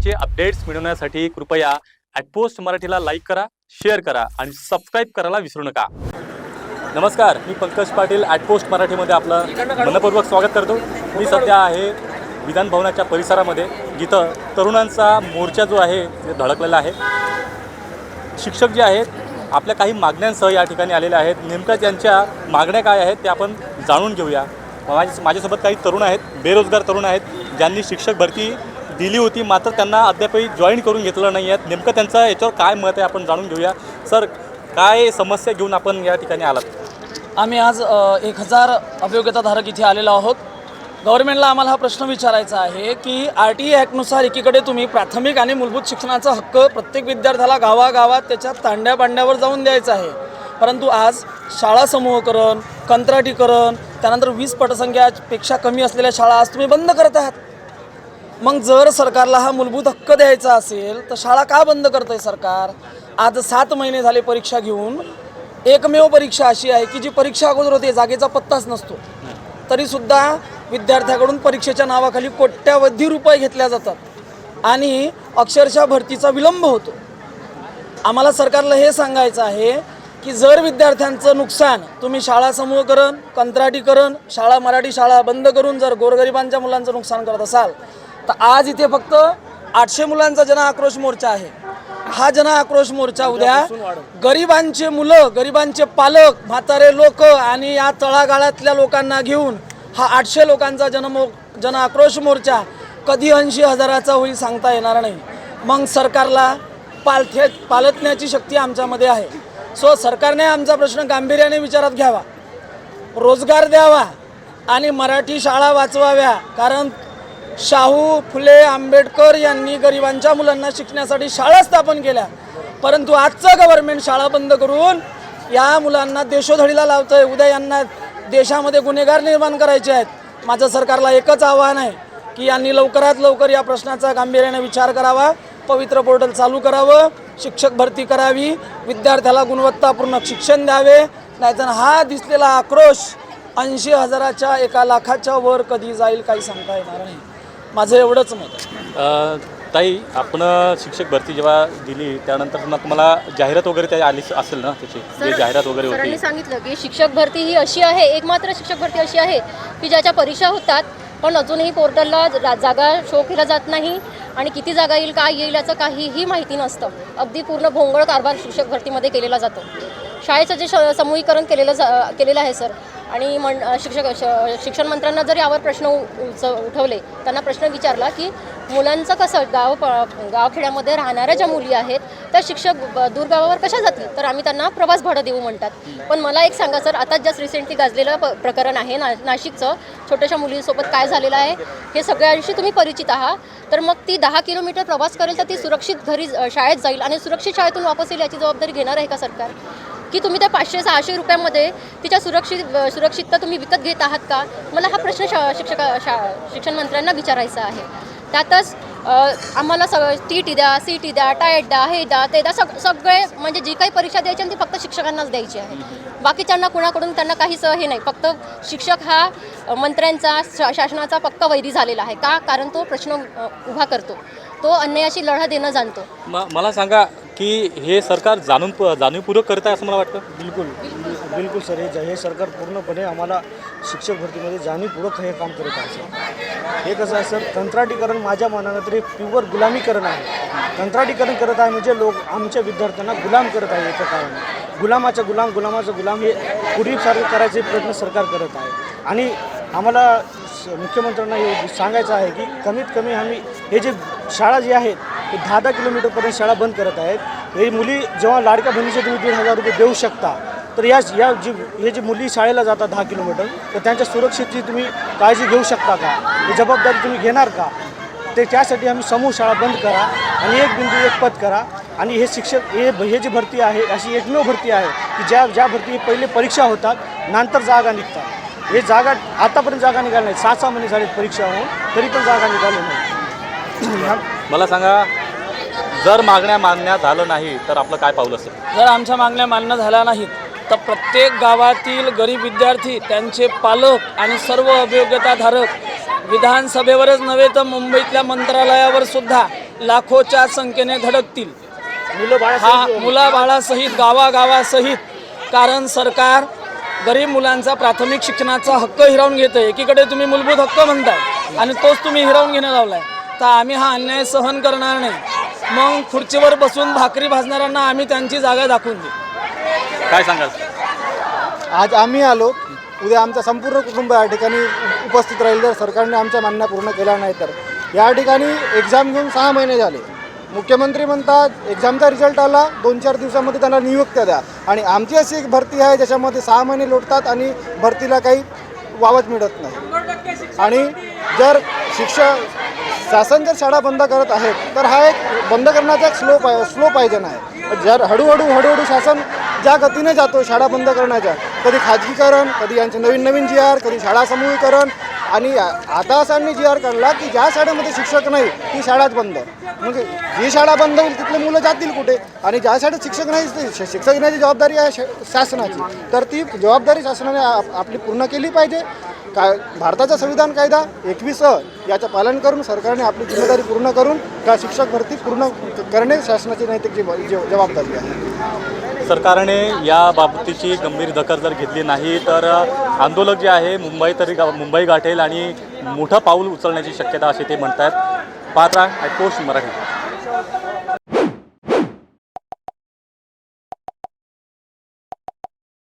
महत्त्वाचे अपडेट्स मिळवण्यासाठी कृपया ॲटपोस्ट मराठीला लाईक करा शेअर करा आणि सबस्क्राईब करायला विसरू नका. नमस्कार मी पंकज पाटील ॲटपोस्ट मराठीमध्ये आपलं मनपूर्वक स्वागत करतो. मी सध्या आहे विधान भवनाच्या परिसरामध्ये जिथं तरुणांचा मोर्चा जो आहे ते धडकलेला आहे. शिक्षक जे आहेत आपल्या काही मागण्यांसह या ठिकाणी आलेले आहेत. नेमक्या त्यांच्या मागण्या काय आहेत ते आपण जाणून घेऊया. माझ्या माझ्यासोबत काही तरुण आहेत बेरोजगार तरुण आहेत ज्यांनी शिक्षक भरती दिली होती मात्र त्यांना अद्यापही जॉईन करून घेतलं नाही आहेत नेमकं त्यांचं याच्यावर काय मत आहे आपण जाणून घेऊया. सर काय समस्या घेऊन आपण या ठिकाणी आलात? आम्ही आज एक हजार अभियोग्यताधारक इथे आलेलो आहोत. गव्हर्नमेंटला आम्हाला हा प्रश्न विचारायचा आहे की आर टी ॲक्टनुसार एकीकडे तुम्ही प्राथमिक आणि मूलभूत शिक्षणाचा हक्क प्रत्येक विद्यार्थ्याला गावागावात त्याच्या तांड्या पांड्यावर जाऊन द्यायचा आहे. परंतु आज शाळा समूहकरण कंत्राटीकरण त्यानंतर वीस पटसंख्यापेक्षा कमी असलेल्या शाळा आज तुम्ही बंद करत आहात. मग जर सरकारला हा मूलभूत हक्क द्यायचा असेल तर शाळा का बंद करतंय सरकार? आज सात महिने झाले परीक्षा घेऊन. एकमेव परीक्षा अशी आहे की जी परीक्षा अगोदर होते जागेचा पत्ताच नसतो. तरीसुद्धा विद्यार्थ्याकडून परीक्षेच्या नावाखाली कोट्यावधी रुपये घेतल्या जातात आणि अक्षरशः भरतीचा विलंब होतो. आम्हाला सरकारला हे सांगायचं आहे की जर विद्यार्थ्यांचं नुकसान तुम्ही शाळा समूहकरण कंत्राटीकरण शाळा मराठी शाळा बंद करून जर गोरगरिबांच्या मुलांचं नुकसान करत असाल तर आज इथे फक्त आठशे मुलांचा जन आक्रोश मोर्चा आहे. हा जन आक्रोश मोर्चा उद्या गरिबांचे मुलं गरिबांचे पालक म्हातारे लोक आणि या तळागाळातल्या लोकांना घेऊन हा आठशे लोकांचा जनमो जन आक्रोश मोर्चा कधी ऐंशी हजाराचा होईल सांगता येणार नाही. मग सरकारला पालथे पालटण्याची शक्ती आमच्यामध्ये आहे. सो सरकारने आमचा प्रश्न गांभीर्याने विचारात घ्यावा. रोजगार द्यावा आणि मराठी शाळा वाचवाव्या. कारण शाहू फुले आंबेडकर यांनी गरिबांच्या मुलांना शिकण्यासाठी शाळा स्थापन केल्या. परंतु आजचं गव्हर्नमेंट शाळा बंद करून या मुलांना देशोधडीला लावतंय. उद्या यांना देशामध्ये गुन्हेगार निर्माण करायचे आहेत. माझं सरकारला एकच आव्हान आहे की यांनी लवकरात लवकर या प्रश्नाचा गांभीर्याने विचार करावा पवित्र पोर्टल चालू करावं शिक्षक भरती करावी विद्यार्थ्याला गुणवत्तापूर्ण शिक्षण द्यावे नाहीतर हा दिसलेला आक्रोश ऐंशी हजाराच्या एका लाखाच्या वर कधी जाईल काही सांगता येणार नाही. माझं एवढंच मत आहे. ताई आपण शिक्षक भरती जेव्हा दिली त्यानंतर तुम्हाला जाहिरात वगैरे त्या आली असेल ना त्याची? जे जाहिरात वगैरे होती. सरांनी सांगितलं की शिक्षक भरती ही अशी आहे एकमात्र शिक्षक भरती अशी आहे की ज्याच्या परीक्षा होतात पण अजूनही पोर्टलला जा- जागा शो केला जात नाही आणि किती जागा येईल काय येईल याचं काहीही माहिती नसतं. अगदी पूर्ण भोंगळ कारभार शिक्षक भरतीमध्ये केलेला जातो. शाळेचं जे श समूहीकरण केलेलं जा केलेलं आहे सर आणि मन शिक्षक श- शिक्षण मंत्र्यांना जर यावर प्रश्न उच- उठवले त्यांना प्रश्न विचारला की मुलांचं कसं गाव प- गावखेड्यामध्ये राहणाऱ्या ज्या मुली आहेत त्या शिक्षक दूरगावावर कशा जातील? तर आम्ही त्यांना प्रवास भाडं देऊ म्हणतात. पण मला एक सांगा सर आता जस्ट रिसेंटली गाजलेलं प प्रकरण आहे ना नाशिकचं छोट्याशा मुलींसोबत काय झालेलं आहे हे सगळ्यांशी तुम्ही परिचित आहात. तर मग ती दहा किलोमीटर प्रवास करेल तर ती सुरक्षित घरी शाळेत जाईल आणि सुरक्षित शाळेतून वापस येईल याची जबाबदारी घेणार आहे का सरकार? की तुम्ही त्या पाचशे सहाशे रुपयामध्ये तिच्या सुरक्षित सुरक्षितता तुम्ही विकत घेत आहात का? मला हा प्रश्न शा शिक्षका शा शिक्षण मंत्र्यांना विचारायचा आहे. त्यातच आम्हाला सगळं टी टी द्या सी टी द्या टायट द्या हे द्या ते द्या सग सगळे म्हणजे जी काही परीक्षा द्यायची आहे ती फक्त शिक्षकांनाच द्यायची आहे. बाकीच्यांना कुणाकडून त्यांना काहीच हे नाही. फक्त शिक्षक हा मंत्र्यांचा शा शासनाचा पक्का वैरी झालेला आहे का? कारण तो प्रश्न उभा करतो. तो अन्यायाशी लढा देणं जाणतो. म मला सांगा की हे सरकार जाणून जाणीवपूर्वक करत आहे असं मला वाटतं? बिलकुल. बिलकुल सर हे ज- हे सरकार पूर्णपणे आम्हाला शिक्षक भरतीमध्ये जाणीवपूर्वक हे काम करत आहे सर. हे कसं आहे सर कंत्राटीकरण माझ्या मनानं तरी प्युअर गुलामीकरण आहे. कंत्राटीकरण करत आहे म्हणजे लोक आमच्या विद्यार्थ्यांना गुलाम करत आहे एका कारण. गुलामाचा गुलाम गुलामाचा गुलाम हे पूर्वीसारखं करायचे प्रयत्न सरकार करत आहे. आणि आम्हाला स- मुख्यमंत्र्यांना हे सांगायचं आहे की कमीत कमी आम्ही हे जे शाळा जी आहेत ते दहा दहा किलोमीटरपर्यंत शाळा बंद करत आहेत. हे मुली जेव्हा लाडक्या बहिणीचे तुम्ही दीड हजार रुपये देऊ शकता तर या या जी हे जे मुली शाळेला जातात दहा किलोमीटर तर त्यांच्या सुरक्षेची तुम्ही काळजी घेऊ शकता का? ही जबाबदारी तुम्ही घेणार का? ते त्यासाठी आम्ही समूह शाळा बंद करा आणि एक बिंदू एक पद करा. आणि हे शिक्षक हे हे जी भरती आहे अशी एकमेव भरती आहे की ज्या ज्या भरती पहिले परीक्षा होतात नंतर जागा निघतात. हे जागा आतापर्यंत जागा निघाल्या नाही सहा सहा महिने झाले परीक्षा होऊन तरी पण जागा निघाली नाही मला सांगा जर मागण्या मान्य झालं नाही तर आपलं काय पाऊल असेल? जर आमच्या मागण्या मान्य झाल्या नाहीत तर प्रत्येक गावातील गरीब विद्यार्थी त्यांचे पालक आणि सर्व अभियोग्यताधारक विधानसभेवरच नव्हे तर मुंबईतल्या मंत्रालयावर सुद्धा लाखोच्या संख्येने धडकतील. हा मुलाबाळासहित गावागावासहित कारण सरकार गरीब मुलांचा प्राथमिक शिक्षणाचा हक्क हिरावून घेत एकीकडे तुम्ही मूलभूत हक्क म्हणताय आणि तोच तुम्ही हिरावून घेणं लावलाय. तर आम्ही हा अन्याय सहन करणार नाही. मग खुर्चीवर बसून भाकरी भाजणाऱ्यांना आम्ही त्यांची जागा दाखवून देऊ. काय सांगाल? आज आम्ही आलो. उद्या आमचं संपूर्ण कुटुंब या ठिकाणी उपस्थित राहील. जर सरकारने आमच्या मागण्या पूर्ण केल्या नाही तर. या ठिकाणी एक्झाम घेऊन सहा महिने झाले. मुख्यमंत्री म्हणतात एक्झामचा रिझल्ट आला. दोन चार दिवसामध्ये त्यांना नियुक्त्या द्या. आणि आमची अशी एक भरती आहे ज्याच्यामध्ये सहा महिने लोटतात आणि भरतीला काही वावच मिळत नाही. आणि जर शिक्षण शासन जर शाळा बंद करत आहेत तर हा एक बंद करण्याचा एक स्लो पाय स्लो पाहिजे नाही जर हळूहळू हळूहळू शासन ज्या गतीने जातो शाळा बंद करण्याच्या कधी खाजगीकरण कधी यांचे नवीन नवीन जी आर कधी शाळा समूहीकरण आणि आता असांनी जी आर काढला की ज्या शाळेमध्ये शिक्षक नाही ती शाळाच बंद. म्हणजे जी शाळा बंद होईल तिथले मुलं जातील कुठे? आणि ज्या शाळेत शिक्षक नाही श- शिक्षक येण्याची जबाबदारी आहे शासनाची. तर ती जबाबदारी शासनाने आप- आपली पूर्ण केली पाहिजे. काय भारताचा संविधान कायदा एकवीस अ याचं पालन करून सरकारने आपली जिम्मेदारी पूर्ण करून का शिक्षक भरती पूर्ण करणे शासनाची नैतिक जबाबदारी आहे. सरकारने या बाबतीची गंभीर दखल जर घेतली नाही तर आंदोलक जे आहे मुंबई तरी गा- मुंबई गाठेल आणि मोठं पाऊल उचलण्याची शक्यता असे ते म्हणत आहेत पाहत राहा पोस्ट मराठी